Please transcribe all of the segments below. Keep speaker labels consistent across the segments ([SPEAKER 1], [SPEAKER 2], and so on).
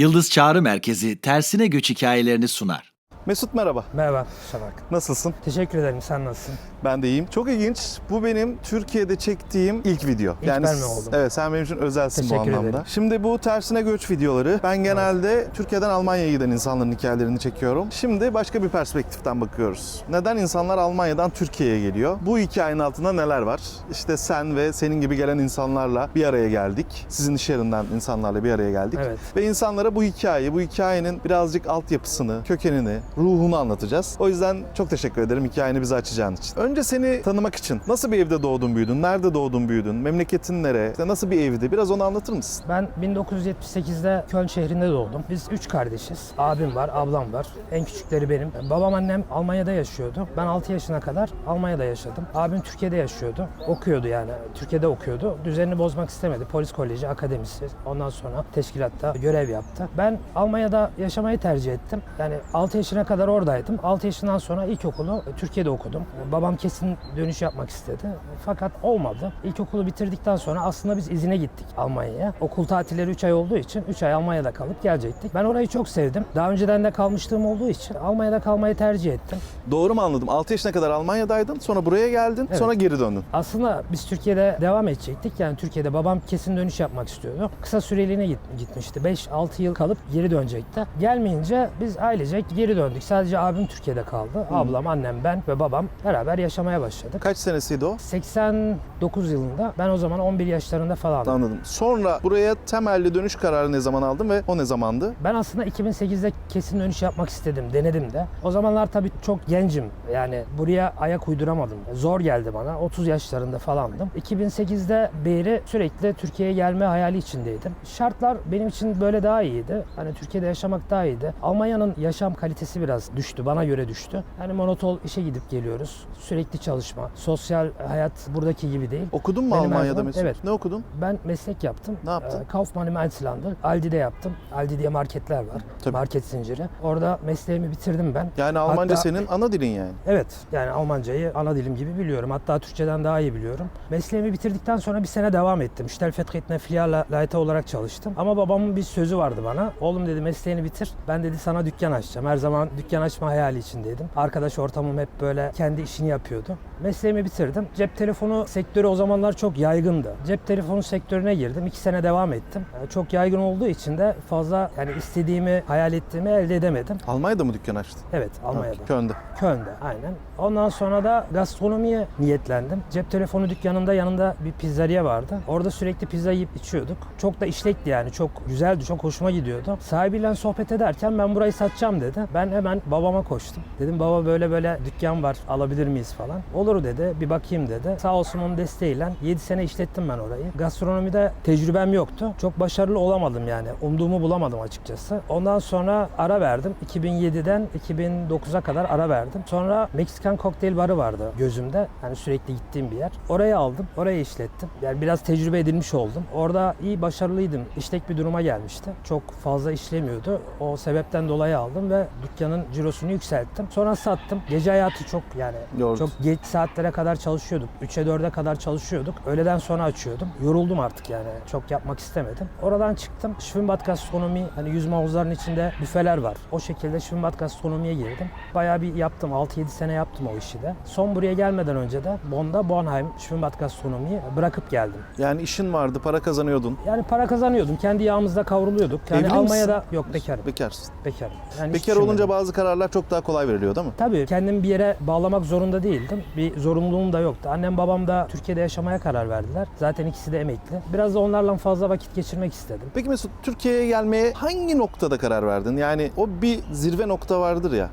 [SPEAKER 1] Yıldız Çağrı Merkezi tersine göç hikayelerini sunar.
[SPEAKER 2] Mesut merhaba.
[SPEAKER 3] Merhaba Şafak.
[SPEAKER 2] Nasılsın?
[SPEAKER 3] Teşekkür ederim. Sen nasılsın?
[SPEAKER 2] Ben de iyiyim. Çok ilginç. Bu benim Türkiye'de çektiğim ilk video.
[SPEAKER 3] İlk ben mi oldum?
[SPEAKER 2] Evet, sen benim için özelsin bu
[SPEAKER 3] Teşekkür
[SPEAKER 2] anlamda.
[SPEAKER 3] ederim.
[SPEAKER 2] Şimdi bu tersine göç videoları ben genelde Türkiye'den Almanya'ya giden insanların hikayelerini çekiyorum. Şimdi başka bir perspektiften bakıyoruz. Neden insanlar Almanya'dan Türkiye'ye geliyor? Bu hikayenin altında neler var? İşte sen ve senin gibi gelen insanlarla bir araya geldik. Sizin iş yerinden insanlarla bir araya geldik.
[SPEAKER 3] Evet.
[SPEAKER 2] Ve insanlara bu hikayeyi, bu hikayenin birazcık altyapısını, kökenini, ruhunu anlatacağız. O yüzden çok teşekkür ederim hikayeni bize açacağın için. Önce seni tanımak için nasıl bir evde doğdun büyüdün, nerede doğdun büyüdün, memleketin nere, İşte nasıl bir evdi biraz onu anlatır mısın?
[SPEAKER 3] Ben 1978'de Köln şehrinde doğdum. Biz üç kardeşiz. Abim var, ablam var. En küçükleri benim. Babam annem Almanya'da yaşıyordu. Ben 6 yaşına kadar Almanya'da yaşadım. Abim Türkiye'de yaşıyordu. Okuyordu yani. Türkiye'de okuyordu. Düzenini bozmak istemedi. Polis koleji, akademisi. Ondan sonra teşkilatta görev yaptı. Ben Almanya'da yaşamayı tercih ettim. Yani 6 yaşına kadar oradaydım. 6 yaşından sonra ilkokulu Türkiye'de okudum. Babam kesin dönüş yapmak istedi. Fakat olmadı. İlkokulu bitirdikten sonra aslında biz izine gittik Almanya'ya. Okul tatilleri 3 ay olduğu için 3 ay Almanya'da kalıp gelecektik. Ben orayı çok sevdim. Daha önceden de kalmışlığım olduğu için Almanya'da kalmayı tercih ettim.
[SPEAKER 2] Doğru mu anladım? 6 yaşına kadar Almanya'daydın, sonra buraya geldin,
[SPEAKER 3] Evet.
[SPEAKER 2] sonra geri döndün.
[SPEAKER 3] Aslında biz Türkiye'de devam edecektik. Yani Türkiye'de babam kesin dönüş yapmak istiyordu. Kısa süreliğine git, gitmişti. 5-6 yıl kalıp geri dönecekti. Gelmeyince biz ailecek geri döndük. Sadece abim Türkiye'de kaldı. Ablam, annem, ben ve babam beraber yaşamaya başladık.
[SPEAKER 2] Kaç senesiydi o?
[SPEAKER 3] 89 yılında ben o zaman 11 yaşlarında falan.
[SPEAKER 2] Anladım. Sonra buraya temelli dönüş kararı ne zaman aldın ve o ne zamandı?
[SPEAKER 3] Ben aslında 2008'de kesin dönüş yapmak istedim, denedim de. O zamanlar tabii çok gencim. Yani buraya ayak uyduramadım. Zor geldi bana. 30 yaşlarında falandım. 2008'de beri sürekli Türkiye'ye gelme hayali içindeydim. Şartlar benim için böyle daha iyiydi. Hani Türkiye'de yaşamak daha iyiydi. Almanya'nın yaşam kalitesi biraz düştü. Bana göre düştü. Yani monoton işe gidip geliyoruz. Sürekli çalışma. Sosyal hayat buradaki gibi değil.
[SPEAKER 2] Okudun mu
[SPEAKER 3] Benim
[SPEAKER 2] Almanya'da Mesut?
[SPEAKER 3] evet.
[SPEAKER 2] Ne okudun?
[SPEAKER 3] Ben meslek yaptım.
[SPEAKER 2] Ne yaptın?
[SPEAKER 3] Ee, Kaufmann im Einzelhandel. Aldi'de yaptım. Aldi diye marketler var.
[SPEAKER 2] Tabii.
[SPEAKER 3] Market zinciri. Orada mesleğimi bitirdim ben.
[SPEAKER 2] Yani Almanca
[SPEAKER 3] Hatta-
[SPEAKER 2] senin ana dilin yani.
[SPEAKER 3] Evet yani Almancayı ana dilim gibi biliyorum. Hatta Türkçeden daha iyi biliyorum. Mesleğimi bitirdikten sonra bir sene devam ettim. Stellvertretende Filialleiter olarak çalıştım. Ama babamın bir sözü vardı bana. Oğlum dedi mesleğini bitir. Ben dedi sana dükkan açacağım. Her zaman dükkan açma hayali içindeydim. Arkadaş ortamım hep böyle kendi işini yapıyordu. Mesleğimi bitirdim. Cep telefonu sektörü o zamanlar çok yaygındı. Cep telefonu sektörüne girdim. İki sene devam ettim. Yani Çok yaygın olduğu için de fazla yani istediğimi, hayal ettiğimi elde edemedim.
[SPEAKER 2] Almanya'da mı dükkan açtın?
[SPEAKER 3] Evet Almanya'da.
[SPEAKER 2] Ha, Köln'de.
[SPEAKER 3] Köln'de aynen. Ondan sonra da gastronomiye niyetlendim. Cep telefonu dükkanında yanında bir pizzeriye vardı. Orada sürekli pizza yiyip içiyorduk. Çok da işlekti yani. Çok güzeldi. Çok hoşuma gidiyordu. Sahibiyle sohbet ederken ben burayı satacağım dedi. Ben hemen babama koştum. Dedim baba böyle böyle dükkan var alabilir miyiz falan. Olur dedi. Bir bakayım dedi. Sağ olsun onun desteğiyle 7 sene işlettim ben orayı. Gastronomide tecrübem yoktu. Çok başarılı olamadım yani. Umduğumu bulamadım açıkçası. Ondan sonra ara verdim. 2007'den 2009'a kadar ara verdim. Sonra Meksikan kokteyl barı vardı gözümde. Yani sürekli gittiğim bir yer. Orayı aldım. Orayı işlettim. Yani biraz tecrübe edilmiş oldum. Orada iyi başarılıydım. İşlek bir duruma gelmişti. Çok fazla işlemiyordu. O sebepten dolayı aldım ve dükkanın cirosunu yükselttim. Sonra sattım. Gece hayatı çok yani
[SPEAKER 2] Yordu.
[SPEAKER 3] çok geç saatlere kadar çalışıyorduk. 3'e 4'e kadar çalışıyorduk. Öğleden sonra açıyordum. Yoruldum artık yani. Çok yapmak istemedim. Oradan çıktım. Schwimmbad gastronomi hani yüzme havuzlarının içinde büfeler var. O şekilde Schwimmbad gastronomiye girdim. Bayağı bir yaptım. 6-7 sene yaptım o işi de. Son buraya gelmeden önce de Bonn'da Bornheim Schwimmbad gastronomiyi bırakıp geldim.
[SPEAKER 2] Yani işin vardı, para kazanıyordun.
[SPEAKER 3] Yani para kazanıyordum. Kendi yağımızda kavruluyorduk. Yani
[SPEAKER 2] Evli misin?
[SPEAKER 3] Almanya'da yok bekarım.
[SPEAKER 2] Bekarsın.
[SPEAKER 3] Bekarım. Yani hiç
[SPEAKER 2] Bekar olunca
[SPEAKER 3] düşünmedim.
[SPEAKER 2] bazı kararlar çok daha kolay veriliyor değil mi?
[SPEAKER 3] Tabii kendimi bir yere bağlamak zorunda değildim. Bir zorunluluğum da yoktu. Annem babam da Türkiye'de yaşamaya karar verdiler. Zaten ikisi de emekli. Biraz da onlarla fazla vakit geçirmek istedim.
[SPEAKER 2] Peki Mesut, Türkiye'ye gelmeye hangi noktada karar verdin? Yani o bir zirve nokta vardır ya.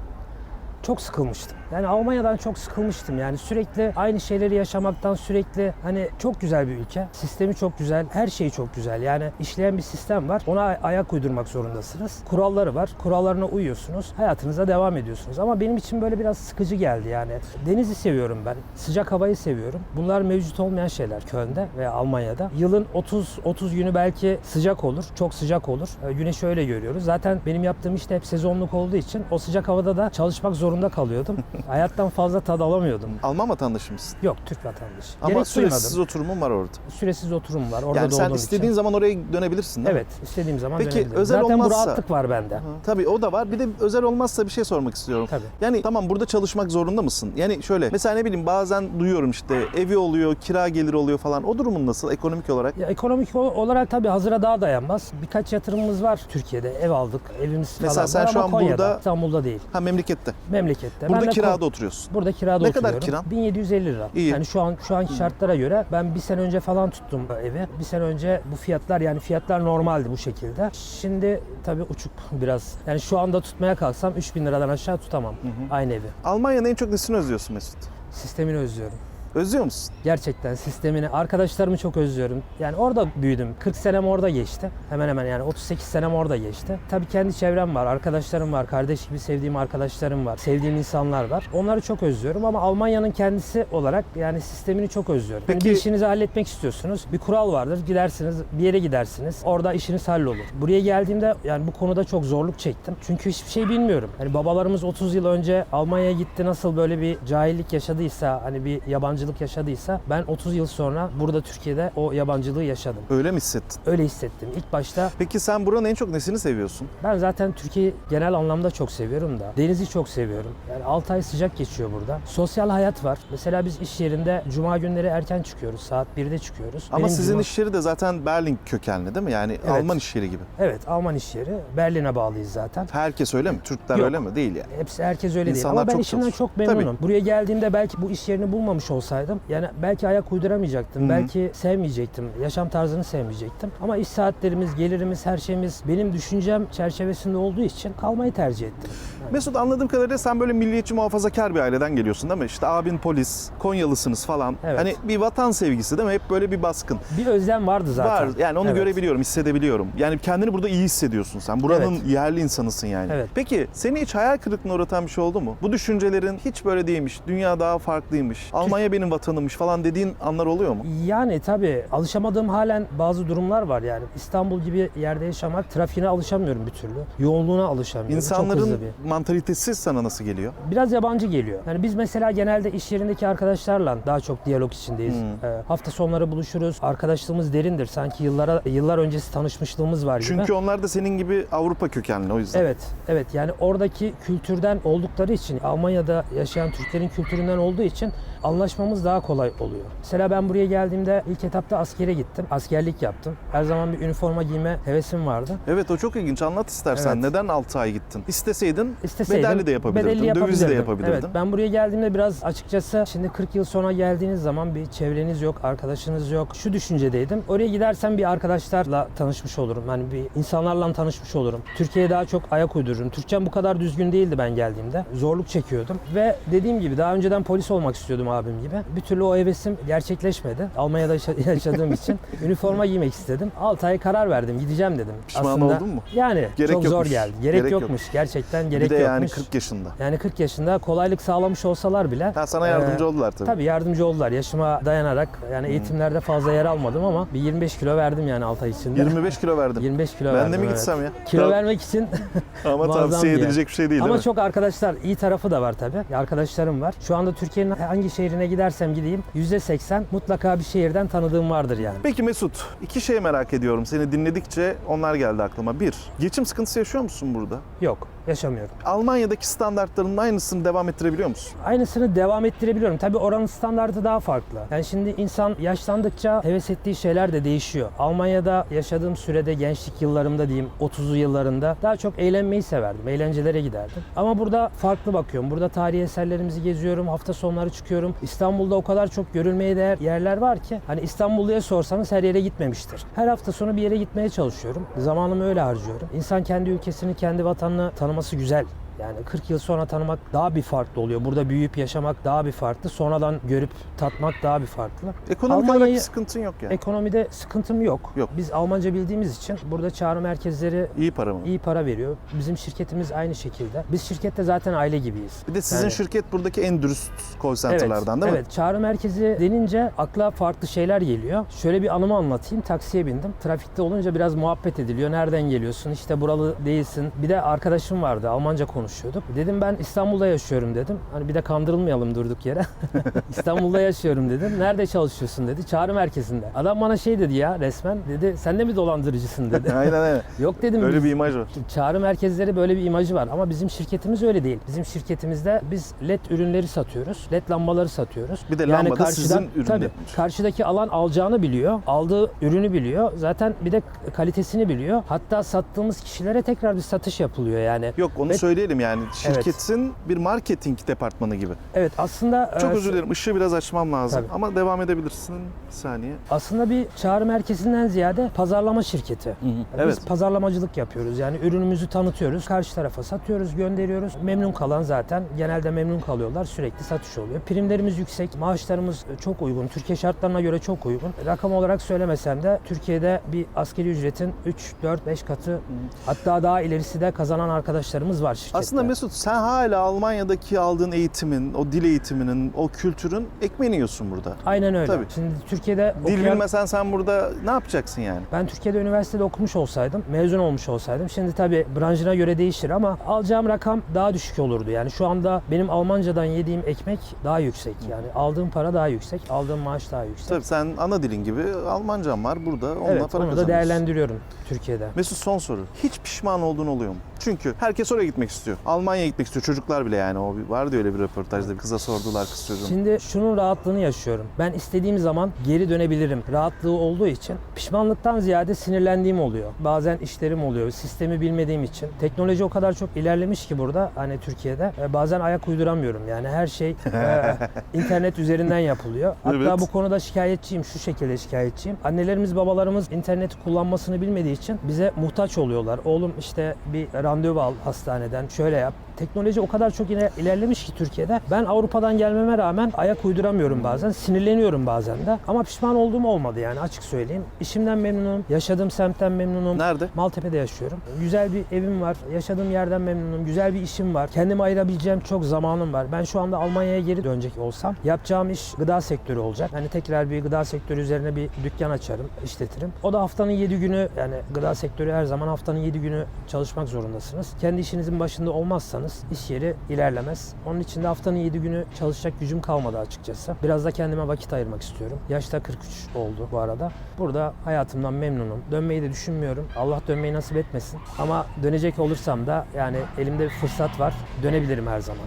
[SPEAKER 3] Çok sıkılmıştım. Yani Almanya'dan çok sıkılmıştım. Yani sürekli aynı şeyleri yaşamaktan sürekli hani çok güzel bir ülke. Sistemi çok güzel. Her şeyi çok güzel. Yani işleyen bir sistem var. Ona ay- ayak uydurmak zorundasınız. Kuralları var. Kurallarına uyuyorsunuz. Hayatınıza devam ediyorsunuz. Ama benim için böyle biraz sıkıcı geldi yani. Denizi seviyorum ben. Sıcak havayı seviyorum. Bunlar mevcut olmayan şeyler Köln'de veya Almanya'da. Yılın 30 30 günü belki sıcak olur. Çok sıcak olur. E, Güneşi öyle görüyoruz. Zaten benim yaptığım işte hep sezonluk olduğu için o sıcak havada da çalışmak zorunda kalıyordum. Hayattan fazla tad alamıyordum.
[SPEAKER 2] Alman vatandaşı mısın?
[SPEAKER 3] Yok Türk vatandaşı.
[SPEAKER 2] Ama
[SPEAKER 3] Gerek
[SPEAKER 2] süresiz
[SPEAKER 3] duymadım.
[SPEAKER 2] oturumun var orada.
[SPEAKER 3] Süresiz oturum var. Orada
[SPEAKER 2] yani sen istediğin
[SPEAKER 3] için.
[SPEAKER 2] zaman oraya dönebilirsin değil mi?
[SPEAKER 3] Evet, istediğim zaman
[SPEAKER 2] Peki,
[SPEAKER 3] dönebilirim.
[SPEAKER 2] özel
[SPEAKER 3] Zaten bu
[SPEAKER 2] olmazsa-
[SPEAKER 3] rahatlık var bende.
[SPEAKER 2] Ha, Tabii o da var. Bir de özel olmazsa bir şey sormak istiyorum.
[SPEAKER 3] Tabii.
[SPEAKER 2] Yani tamam burada çalışmak zorunda mısın? Yani şöyle mesela ne bileyim bazen duyuyorum işte evi oluyor, kira gelir oluyor falan. O durumun nasıl ekonomik olarak?
[SPEAKER 3] Ya ekonomik olarak tabii hazıra daha dayanmaz. Birkaç yatırımımız var Türkiye'de. Ev aldık, evimiz
[SPEAKER 2] Mesela
[SPEAKER 3] falan
[SPEAKER 2] sen
[SPEAKER 3] var
[SPEAKER 2] şu an
[SPEAKER 3] Konya'da,
[SPEAKER 2] burada-
[SPEAKER 3] İstanbul'da değil.
[SPEAKER 2] Ha memlekette.
[SPEAKER 3] Memlekette.
[SPEAKER 2] Burada
[SPEAKER 3] Ben de
[SPEAKER 2] kirada oturuyorsun.
[SPEAKER 3] Burada kirada
[SPEAKER 2] Ne kadar
[SPEAKER 3] oturuyorum.
[SPEAKER 2] kiran?
[SPEAKER 3] 1750 lira.
[SPEAKER 2] İyi.
[SPEAKER 3] Yani şu an şu anki şartlara göre ben bir sene önce falan tuttum evi. Bir sene önce bu fiyatlar yani fiyatlar normaldi bu şekilde. Şimdi tabii uçuk biraz. Yani şu anda tutmaya kalksam 3000 liradan aşağı tutamam aynı evi.
[SPEAKER 2] Almanya'nın en çok nesini özlüyorsun Mesut?
[SPEAKER 3] Sistemini özlüyorum.
[SPEAKER 2] Özlüyor musun?
[SPEAKER 3] Gerçekten sistemini, arkadaşlarımı çok özlüyorum. Yani orada büyüdüm. 40 senem orada geçti. Hemen hemen yani 38 senem orada geçti. Tabii kendi çevrem var, arkadaşlarım var, kardeş gibi sevdiğim arkadaşlarım var, sevdiğim insanlar var. Onları çok özlüyorum ama Almanya'nın kendisi olarak yani sistemini çok özlüyorum. Yani
[SPEAKER 2] Peki-
[SPEAKER 3] bir işinizi halletmek istiyorsunuz. Bir kural vardır. Gidersiniz, bir yere gidersiniz. Orada işiniz hallolur. Buraya geldiğimde yani bu konuda çok zorluk çektim. Çünkü hiçbir şey bilmiyorum. Hani babalarımız 30 yıl önce Almanya'ya gitti nasıl böyle bir cahillik yaşadıysa, hani bir yabancılık yaşadıysa ben 30 yıl sonra burada Türkiye'de o yabancılığı yaşadım.
[SPEAKER 2] Öyle mi hissettin?
[SPEAKER 3] Öyle hissettim. İlk başta
[SPEAKER 2] Peki sen buranın en çok nesini seviyorsun?
[SPEAKER 3] ben zaten Türkiye'yi genel anlamda çok seviyorum da. Denizi çok seviyorum. Yani 6 ay sıcak geçiyor burada. Sosyal hayat var. Mesela biz iş yerinde cuma günleri erken çıkıyoruz. Saat 1'de çıkıyoruz.
[SPEAKER 2] Ama
[SPEAKER 3] Benim
[SPEAKER 2] sizin
[SPEAKER 3] cuma-
[SPEAKER 2] iş yeri de zaten Berlin kökenli değil mi? Yani
[SPEAKER 3] Evet.
[SPEAKER 2] Alman iş yeri gibi.
[SPEAKER 3] Evet Alman iş yeri. Berlin'e bağlıyız zaten.
[SPEAKER 2] Herkes öyle mi? Türkler
[SPEAKER 3] Yok.
[SPEAKER 2] öyle mi? Değil yani.
[SPEAKER 3] Hepsi herkes öyle değil.
[SPEAKER 2] İnsanlar
[SPEAKER 3] Ama ben
[SPEAKER 2] çok
[SPEAKER 3] işimden
[SPEAKER 2] çalışıyor.
[SPEAKER 3] çok memnunum. Buraya geldiğimde belki bu iş yerini bulmamış olsaydım yani belki ayak uyduramayacaktım.
[SPEAKER 2] Hı.
[SPEAKER 3] Belki sevmeyecektim. Yaşam tarzını sevmeyecektim. Ama iş saatlerimiz, gelirimiz, her şeyimiz benim düşüncem çerçevesinde olduğu için kalmayı tercih ettim. Yani
[SPEAKER 2] Mesut anladığım kadarıyla sen böyle milliyetçi muhafazakar bir aileden geliyorsun değil mi? İşte abin polis, Konyalısınız falan.
[SPEAKER 3] Evet.
[SPEAKER 2] Hani bir vatan sevgisi değil mi? Hep böyle bir baskın.
[SPEAKER 3] bir özlem vardı zaten.
[SPEAKER 2] Var. Yani onu
[SPEAKER 3] Evet.
[SPEAKER 2] görebiliyorum, hissedebiliyorum. Yani kendini burada iyi hissediyorsun sen. Buranın
[SPEAKER 3] Evet.
[SPEAKER 2] yerli insanısın yani.
[SPEAKER 3] Evet.
[SPEAKER 2] Peki seni hiç hayal kırıklığına uğratan bir şey oldu mu? Bu düşüncelerin hiç böyle değilmiş, dünya daha farklıymış, Almanya benim vatanımmış falan dediğin anlar oluyor mu?
[SPEAKER 3] Yani tabii alışamadığım halen bazı durumlar var yani. İstanbul gibi yerde yaşamak, trafiğine alışamıyorum bir türlü. Yoğunluğuna alışamıyorum. Çok
[SPEAKER 2] İnsanların
[SPEAKER 3] bir.
[SPEAKER 2] mantalitesi sana nasıl geliyor?
[SPEAKER 3] Biraz yabancı geliyor. Yani biz mesela genelde iş yerindeki arkadaşlarla daha çok diyalog içindeyiz.
[SPEAKER 2] Hmm.
[SPEAKER 3] Ee, hafta sonları buluşuruz. Arkadaşlığımız derindir. Sanki yıllara yıllar öncesi tanışmışlığımız var gibi.
[SPEAKER 2] Çünkü onlar da senin gibi Avrupa kökenli o yüzden.
[SPEAKER 3] Evet, evet. Yani oradaki kültürden oldukları için, Almanya'da yaşayan Türklerin kültüründen olduğu için anlaşmamız daha kolay oluyor. Mesela ben buraya geldiğimde ilk etapta askere gittim. Askerlik yaptım. Her zaman bir üniforma giyme hevesim vardı.
[SPEAKER 2] Evet o çok ilginç. Anlat istersen.
[SPEAKER 3] Evet.
[SPEAKER 2] Neden 6 ay gittin? İsteseydin
[SPEAKER 3] İsteseydim
[SPEAKER 2] bedelli de yapabilirdin.
[SPEAKER 3] bedelli
[SPEAKER 2] Döviz de
[SPEAKER 3] yapabilirdim.
[SPEAKER 2] yapabilirdin.
[SPEAKER 3] Evet, ben buraya geldiğimde biraz açıkçası şimdi 40 yıl sonra geldiğiniz zaman bir çevreniz yok, arkadaşınız yok. Şu düşüncedeydim. Oraya gidersem bir arkadaşlarla tanışmış olurum. Hani bir insanlarla tanışmış olurum. Türkiye'ye daha çok ayak uydururum. Türkçem bu kadar düzgün değildi ben geldiğimde. Zorluk çekiyordum ve dediğim gibi daha önceden polis olmak istiyordum abim gibi. Bir türlü o hevesim gerçekleşmedi. Almanya'da yaşa- yaşadığım için üniforma giymek istedim. 6 ay karar verdim. Gideceğim dedim.
[SPEAKER 2] Pişman oldun mu?
[SPEAKER 3] Yani
[SPEAKER 2] Gerek
[SPEAKER 3] çok zor
[SPEAKER 2] yokmuş.
[SPEAKER 3] geldi. Gerek,
[SPEAKER 2] Gerek
[SPEAKER 3] yokmuş. Gerçekten gerek
[SPEAKER 2] bir de yani
[SPEAKER 3] yokmuş.
[SPEAKER 2] 40 yaşında.
[SPEAKER 3] Yani 40 yaşında kolaylık sağlamış olsalar bile
[SPEAKER 2] Ha, sana yardımcı
[SPEAKER 3] e,
[SPEAKER 2] oldular tabii.
[SPEAKER 3] Tabii yardımcı oldular. Yaşıma dayanarak yani eğitimlerde fazla yer almadım ama bir 25 kilo verdim yani 6 ay içinde.
[SPEAKER 2] 25 kilo verdim.
[SPEAKER 3] 25 kilo
[SPEAKER 2] ben
[SPEAKER 3] verdim.
[SPEAKER 2] de mi
[SPEAKER 3] evet.
[SPEAKER 2] gitsem ya?
[SPEAKER 3] Kilo
[SPEAKER 2] Tabii.
[SPEAKER 3] vermek için
[SPEAKER 2] Ama tavsiye edilecek bir şey değil
[SPEAKER 3] ama
[SPEAKER 2] değil
[SPEAKER 3] çok arkadaşlar iyi tarafı da var tabii. Arkadaşlarım var. Şu anda Türkiye'nin hangi şehrine gidersem gideyim %80 mutlaka bir şehirden tanıdığım vardır yani.
[SPEAKER 2] Peki Mesut, iki şey merak ediyorum. Seni dinledikçe onlar geldi aklıma. Bir, geçim sıkıntısı yaşıyor musun burada?
[SPEAKER 3] Yok, yaşamıyorum.
[SPEAKER 2] Almanya'daki standartların aynısını devam ettirebiliyor musun?
[SPEAKER 3] Aynısını devam ettirebiliyorum. Tabii oranın standartı daha farklı. Yani şimdi insan yaşlandıkça heves ettiği şeyler de değişiyor. Almanya'da yaşadığım sürede gençlik yıllarımda diyeyim 30'lu yıllarında daha çok eğlenmeyi severdim. Eğlencelere giderdim. Ama burada farklı bakıyorum. Burada tarihi eserlerimizi geziyorum. Hafta sonları çıkıyorum. İstanbul'da o kadar çok görülmeye değer yerler var ki hani İstanbulluya sorsanız her yere gitmemiştir. Her hafta sonu bir yere gitmeye çalışıyorum. Zamanımı öyle harcıyorum. İnsan kendi ülkesini, kendi vatanını tanıması güzel. Yani 40 yıl sonra tanımak daha bir farklı oluyor. Burada büyüyüp yaşamak daha bir farklı. Sonradan görüp tatmak daha bir farklı.
[SPEAKER 2] Ekonomik olarak bir sıkıntın yok yani.
[SPEAKER 3] Ekonomide sıkıntım yok.
[SPEAKER 2] Yok.
[SPEAKER 3] Biz Almanca bildiğimiz için burada çağrı merkezleri
[SPEAKER 2] İyi para mı?
[SPEAKER 3] iyi para veriyor. Bizim şirketimiz aynı şekilde. Biz şirkette zaten aile gibiyiz.
[SPEAKER 2] Bir de sizin
[SPEAKER 3] Yani-
[SPEAKER 2] şirket buradaki en dürüst call center'lardan değil mi?
[SPEAKER 3] Evet, çağrı merkezi denince akla farklı şeyler geliyor. Şöyle bir anımı anlatayım. Taksiye bindim. Trafikte olunca biraz muhabbet ediliyor. Nereden geliyorsun? İşte buralı değilsin. Bir de arkadaşım vardı. Almanca konuşuyor. Konuşuyorduk. Dedim ben İstanbul'da yaşıyorum dedim. Hani bir de kandırılmayalım durduk yere. İstanbul'da yaşıyorum dedim. Nerede çalışıyorsun dedi. Çağrı merkezinde. Adam bana şey dedi ya resmen. Dedi sen de mi dolandırıcısın dedi.
[SPEAKER 2] Aynen aynen.
[SPEAKER 3] Yok dedim.
[SPEAKER 2] Öyle
[SPEAKER 3] biz-
[SPEAKER 2] bir imaj var.
[SPEAKER 3] Çağrı merkezleri böyle bir imajı var ama bizim şirketimiz öyle değil. Bizim şirketimizde biz led ürünleri satıyoruz. Led lambaları satıyoruz.
[SPEAKER 2] Bir de lamba da sizin ürünleriniz.
[SPEAKER 3] Tabii, karşıdaki alan alacağını biliyor. Aldığı ürünü biliyor. Zaten bir de kalitesini biliyor. Hatta sattığımız kişilere tekrar bir satış yapılıyor yani.
[SPEAKER 2] Yok onu
[SPEAKER 3] Ve-
[SPEAKER 2] söyleyelim yani. Şirketin bir marketing departmanı gibi.
[SPEAKER 3] Evet aslında
[SPEAKER 2] Çok
[SPEAKER 3] e,
[SPEAKER 2] özür dilerim. Işığı biraz açmam lazım.
[SPEAKER 3] Tabii.
[SPEAKER 2] Ama devam edebilirsin. Bir saniye.
[SPEAKER 3] Aslında bir çağrı merkezinden ziyade pazarlama şirketi. Biz
[SPEAKER 2] Evet.
[SPEAKER 3] pazarlamacılık yapıyoruz. Yani ürünümüzü tanıtıyoruz. Karşı tarafa satıyoruz, gönderiyoruz. Memnun kalan zaten genelde memnun kalıyorlar. Sürekli satış oluyor. Primlerimiz yüksek, maaşlarımız çok uygun. Türkiye şartlarına göre çok uygun. Rakam olarak söylemesem de Türkiye'de bir askeri ücretin 3, 4, 5 katı hatta daha ilerisi de kazanan arkadaşlarımız var şirkette.
[SPEAKER 2] Aslında Mesut sen hala Almanya'daki aldığın eğitimin, o dil eğitiminin, o kültürün ekmeğini yiyorsun burada.
[SPEAKER 3] Aynen öyle.
[SPEAKER 2] Tabii.
[SPEAKER 3] Şimdi Türkiye'de
[SPEAKER 2] Dil
[SPEAKER 3] okuyan-
[SPEAKER 2] bilmesen sen burada ne yapacaksın yani?
[SPEAKER 3] Ben Türkiye'de üniversitede okumuş olsaydım, mezun olmuş olsaydım, şimdi tabii branşına göre değişir ama alacağım rakam daha düşük olurdu. Yani şu anda benim Almancadan yediğim ekmek daha yüksek. Yani aldığım para daha yüksek, aldığım maaş daha yüksek.
[SPEAKER 2] Tabii sen ana dilin gibi Almancan var burada. Onunla
[SPEAKER 3] evet,
[SPEAKER 2] para
[SPEAKER 3] onu da değerlendiriyorum Türkiye'de.
[SPEAKER 2] Mesut son soru. Hiç pişman olduğun oluyor mu? Çünkü herkes oraya gitmek istiyor. Almanya'ya gitmek istiyor. Çocuklar bile yani. O vardı öyle bir röportajda. Bir kıza sordular kız çocuğun.
[SPEAKER 3] Şimdi şunun rahatlığını yaşıyorum. Ben istediğim zaman geri dönebilirim. Rahatlığı olduğu için pişmanlıktan ziyade sinirlendiğim oluyor. Bazen işlerim oluyor. Sistemi bilmediğim için. Teknoloji o kadar çok ilerlemiş ki burada hani Türkiye'de. e, Bazen ayak uyduramıyorum. Yani her şey e, internet üzerinden yapılıyor. Hatta
[SPEAKER 2] Evet.
[SPEAKER 3] bu konuda şikayetçiyim. Şu şekilde şikayetçiyim. Annelerimiz babalarımız interneti kullanmasını bilmediği için bize muhtaç oluyorlar. Oğlum işte bir randevu al hastaneden. Şöyle yap. Teknoloji o kadar çok iler- ilerlemiş ki Türkiye'de. Ben Avrupa'dan gelmeme rağmen ayak uyduramıyorum bazen. Sinirleniyorum bazen de. Ama pişman olduğum olmadı yani açık söyleyeyim. İşimden memnunum. Yaşadığım semtten memnunum.
[SPEAKER 2] Nerede?
[SPEAKER 3] Maltepe'de yaşıyorum. Güzel bir evim var. Yaşadığım yerden memnunum. Güzel bir işim var. Kendime ayırabileceğim çok zamanım var. Ben şu anda Almanya'ya geri dönecek olsam yapacağım iş gıda sektörü olacak. Yani tekrar bir gıda sektörü üzerine bir dükkan açarım, işletirim. O da haftanın 7 günü yani gıda sektörü her zaman haftanın 7 günü çalışmak zorundasınız. Kendi işinizin başında olmazsanız iş yeri ilerlemez. Onun için de haftanın 7 günü çalışacak gücüm kalmadı açıkçası. Biraz da kendime vakit ayırmak istiyorum. Yaşta 43 oldu bu arada. Burada hayatımdan memnunum. Dönmeyi de düşünmüyorum. Allah dönmeyi nasip etmesin. Ama dönecek olursam da yani elimde bir fırsat var. Dönebilirim her zaman.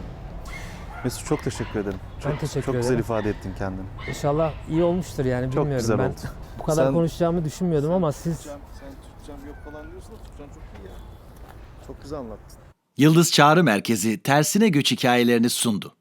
[SPEAKER 2] Mesut çok teşekkür ederim. Çok,
[SPEAKER 3] teşekkür
[SPEAKER 2] çok güzel
[SPEAKER 3] ederim.
[SPEAKER 2] ifade ettin kendini.
[SPEAKER 3] İnşallah iyi olmuştur yani
[SPEAKER 2] Çok
[SPEAKER 3] bilmiyorum.
[SPEAKER 2] güzel
[SPEAKER 3] ben
[SPEAKER 2] oldu.
[SPEAKER 3] bu kadar
[SPEAKER 2] Sen-
[SPEAKER 3] konuşacağımı düşünmüyordum ama siz
[SPEAKER 2] sen Türkçem yok falan diyorsun da Türkçen çok iyi ya. Çok güzel anlattın.
[SPEAKER 1] Yıldız Çağrı Merkezi tersine göç hikayelerini sundu.